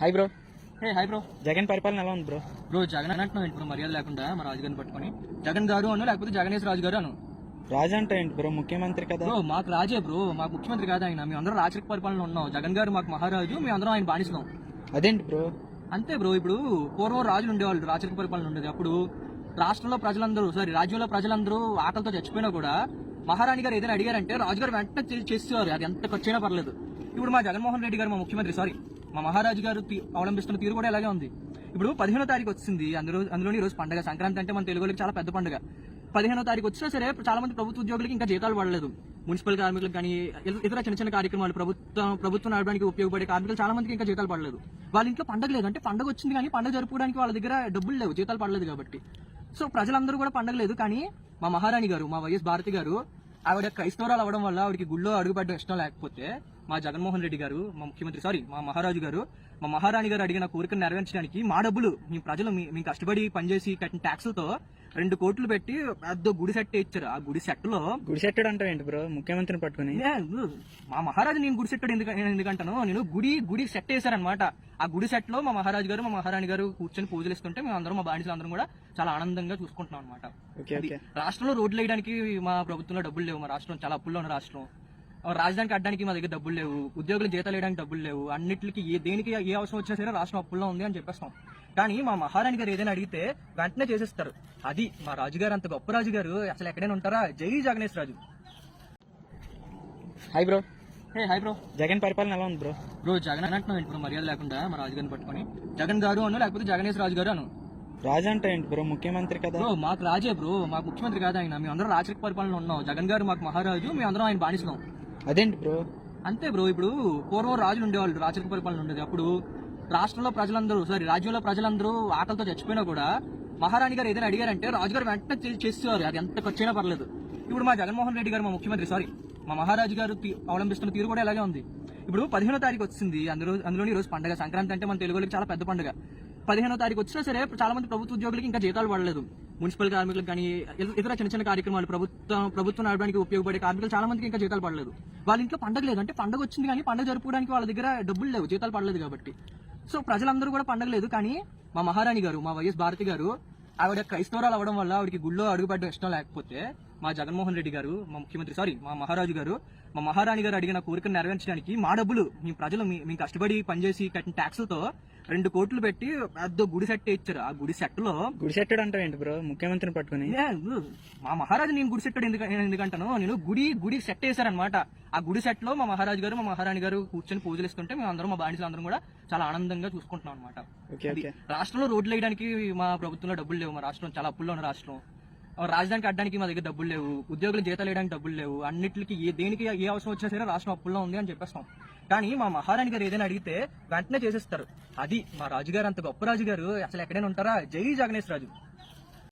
Hi bro hey hi bro Jagan పరిపాలన ఎలా ఉంది బ్రో బ్రో జగన్ అంటున్నావు ఇప్పుడు మర్యాద లేకుండా మా రాజుగారిని పట్టుకొని. జగన్ గారు అను లేకపోతే జగనేష్ రాజు గారు అను. రాజు అంటే ఏంటి బ్రో ముఖ్యమంత్రి కదా? బ్రో మాకు రాజే బ్రో మాకు ముఖ్యమంత్రి కాదు ఆయన. మేము అందరం రాచరిక పరిపాలన ఉన్నాం. జగన్ గారు మాకు మహారాజు మేము అందరం ఆయన బానిస్తున్నాం అదేంటి బ్రో అంతే బ్రో ఇప్పుడు పూర్వం రాజులు ఉండేవాళ్ళు రాచరిక పరిపాలన ఉండేది. అప్పుడు రాష్ట్రంలో ప్రజలందరూ సారీ రాజ్యంలో ప్రజలందరూ ఆకలితో చచ్చిపోయినా కూడా మహారాణి గారు ఏదైనా అడిగారంటే రాజుగారు వెంటనే చేసేవారు. అది ఎంత ఖర్చైనా పర్లేదు. ఇప్పుడు మా జగన్మోహన్ రెడ్డి గారు మా ముఖ్యమంత్రి సారీ మా మహారాజు గారు అవలంబిస్తున్న తీరు కూడా ఇలాగే ఉంది. ఇప్పుడు పదిహేనో తారీఖు వచ్చింది. అందులో అందులోని ఈ రోజు పండగ. సంక్రాంతి అంటే మన తెలుగు చాలా పెద్ద పండుగ. పదిహేనో తారీఖు వచ్చినా సరే చాలా మంది ప్రభుత్వ ఉద్యోగులకు ఇంకా జీతాలు పడలేదు. మున్సిపల్ కార్మికులకు కానీ ఇతర- ఇతర చిన్న చిన్న కార్యక్రమాలు ప్రభుత్వం ప్రభుత్వం నడవడానికి ఉపయోగపడే కార్మికులు చాలా మందికి ఇంకా జీతాలు పడలేదు. వాళ్ళ ఇంట్లో పండగ లేదు. అంటే పండగ వచ్చింది కానీ పండగ జరుపుకోవడానికి వాళ్ళ దగ్గర డబ్బులు లేవు. జీతాలు పడలేదు కాబట్టి. సో ప్రజలందరూ కూడా పండగ లేదు. కానీ మా మహారాణి గారు మా వైఎస్ భారతి గారు ఆవిడ క్రైస్తవరాలు అవ్వడం వల్ల ఆవిడకి గుళ్ళో అడుగుపెట్టడం ఇష్టం లేకపోతే మా జగన్మోహన్ రెడ్డి గారు మా ముఖ్యమంత్రి సారీ మా మహారాజు గారు మా మహారాణి గారు అడిగిన కోరికను నెరవేర్చడానికి మా డబ్బులు మీ ప్రజలు మీ కష్టపడి పనిచేసి కట్టిన ట్యాక్సులతో రెండు కోట్లు పెట్టి పెద్ద గుడి సెట్ ఇచ్చారు. ఆ గుడి సెట్లో గుడి సెట్టడు అంటే ఏంటి బ్రో? ముఖ్యమంత్రిని పట్టుకుని. మా మహారాజు నేను గుడి సెట్ ఎందుకు నేను ఎందుకంటాను? నేను గుడి గుడి సెట్ వేశారనమాట ఆ గుడి సెట్లో మా మహారాజు గారు మా మహారాణి గారు కూర్చొని పూజలు ఇస్తుంటే మేము అందరం మా బానిసలు అందరం కూడా చాలా ఆనందంగా చూసుకుంటున్నాం అనమాట రాష్ట్రంలో రోడ్లు వేయడానికి మా ప్రభుత్వంలో డబ్బులు లేవు. మా రాష్ట్రం చాలా అప్పుల్లో ఉన్న రాష్ట్రం. రాజధానికి అడ్డానికి మా దగ్గర డబ్బులు లేవు. ఉద్యోగులు జీతాలు వేయడానికి డబ్బులు లేవు. అన్నిటికి ఏ దేనికి ఏ అవసరం వచ్చినా సరే రాష్ట్రం అప్పుల్లో ఉంది అని చెప్పేస్తాం. కానీ మా మహారాణి గారు ఏదైనా అడిగితే వెంటనే చేసేస్తారు. అది మా రాజుగారు అంత గొప్ప రాజు గారు అసలు ఎక్కడైనా ఉంటారా? Jai Jaganesh Raju. Hi bro hey hi bro Jagan పరిపాలన ఎలా ఉంది బ్రో బ్రో జగన్ అంటున్నావు ఇప్పుడు మర్యాద లేకుండా మా రాజుగారిని పట్టుకొని. జగన్ గారు అను లేకపోతే జగనేష్ రాజు గారు అను. రాజు అంటే ఏంటి బ్రో ముఖ్యమంత్రి కదా. బ్రో మాకు రాజే బ్రో మాకు ముఖ్యమంత్రి కాదు ఆయన. మేము అందరం రాచరిక పరిపాలన ఉన్నాం. జగన్ గారు మాకు మహారాజు. మేము అందరం ఆయన బానిస్తున్నాం అదేంటి బ్రో అంతే బ్రో ఇప్పుడు పూర్వం రాజులు ఉండేవాళ్ళు. రాచరిక పరిపాలన ఉండేది. అప్పుడు రాష్ట్రంలో ప్రజలందరూ సారీ రాజ్యంలో ప్రజలందరూ ఆకలితో చచ్చిపోయినా కూడా మహారాణి గారు ఏదైనా అడిగారంటే రాజుగారు వెంటనే చేసేవారు. అది ఎంత ఖర్చైనా పర్లేదు. ఇప్పుడు మా జగన్మోహన్ రెడ్డి గారు మా ముఖ్యమంత్రి సారీ మా మహారాజు గారు తీ- అవలంబిస్తున్న తీరు కూడా ఇలాగే ఉంది. ఇప్పుడు పదిహేనో తారీఖు వచ్చింది. అందులో అందులోని ఈ రోజు పండగ. సంక్రాంతి అంటే మన తెలుగు చాలా పెద్ద పండుగ. పదిహేనో తారీఖు వచ్చినా సరే చాలా మంది ప్రభుత్వ ఉద్యోగులకి ఇంకా జీతాలు పడలేదు. మున్సిపల్ కార్మికులకు కానీ ఇతర చిన్న చిన్న కార్యక్రమాలు ప్రభుత్వం ప్రభుత్వం నడవడానికి ఉపయోగపడే కార్మికులు చాలా మందికి ఇంకా జీతాలు పడలేదు. వాళ్ళ ఇంట్లో పండగ లేదు అంటే పండగ వచ్చింది కానీ పండగ జరుపుకోవడానికి వాళ్ళ దగ్గర డబ్బులు లేవు జీతాలు పడలేదు కాబట్టి. సో ప్రజలందరూ కూడా పండగ లేదు కానీ మా మహారాణి గారు మా వైఎస్ భారతి గారు ఆవిడ క్రైస్తవరాలు అవ్వడం వల్ల ఆవిడకి గుళ్ళో అడుగుపెట్టడం ఇష్టం లేకపోతే మా జగన్మోహన్ రెడ్డి గారు మా ముఖ్యమంత్రి సారీ మా మహారాజు గారు మా మహారాణి గారు అడిగిన కోరికను నెరవేర్చడానికి మా డబ్బులు మీ ప్రజలు మీ కష్టపడి పనిచేసి కట్టిన ట్యాక్సులతో రెండు కోట్లు పెట్టి పెద్ద గుడి సెట్ ఇచ్చారు. ఆ గుడి సెట్లో గుడి సెట్టడు అంటే ఏంటి బ్రో? ముఖ్యమంత్రిని పట్టుకుని. మా మహారాజు నేను గుడి సెట్ ఎందుకు నేను ఎందుకంటాను? నేను గుడి గుడి సెట్ వేశారనమాట ఆ గుడి సెట్లో మా మహారాజు గారు మా మహారాణి గారు కూర్చొని పూజలు ఇస్తుంటే మేము అందరం మా బానిసలు అందరం కూడా చాలా ఆనందంగా చూసుకుంటున్నాం అనమాట రాష్ట్రంలో రోడ్లు వేయడానికి మా ప్రభుత్వంలో డబ్బులు లేవు. మా రాష్ట్రం చాలా అప్పుల్లో ఉన్న రాష్ట్రం. రాజధానికి అడ్డానికి మా దగ్గర డబ్బులు లేవు ఉద్యోగులు జీతాలు వేయడానికి డబ్బులు లేవు అన్నిటికి ఏ దేనికి ఏ అవసరం వచ్చినా సరే రాష్ట్రం అప్పుల్లో ఉంది అని చెప్పేస్తాం. కానీ మా మహారాణి గారు ఏదైనా అడిగితే వెంటనే చేసేస్తారు. అది మా రాజుగారు అంత గొప్ప రాజు గారు అసలు ఎక్కడైనా ఉంటారా? జై జగనేష్ రాజు.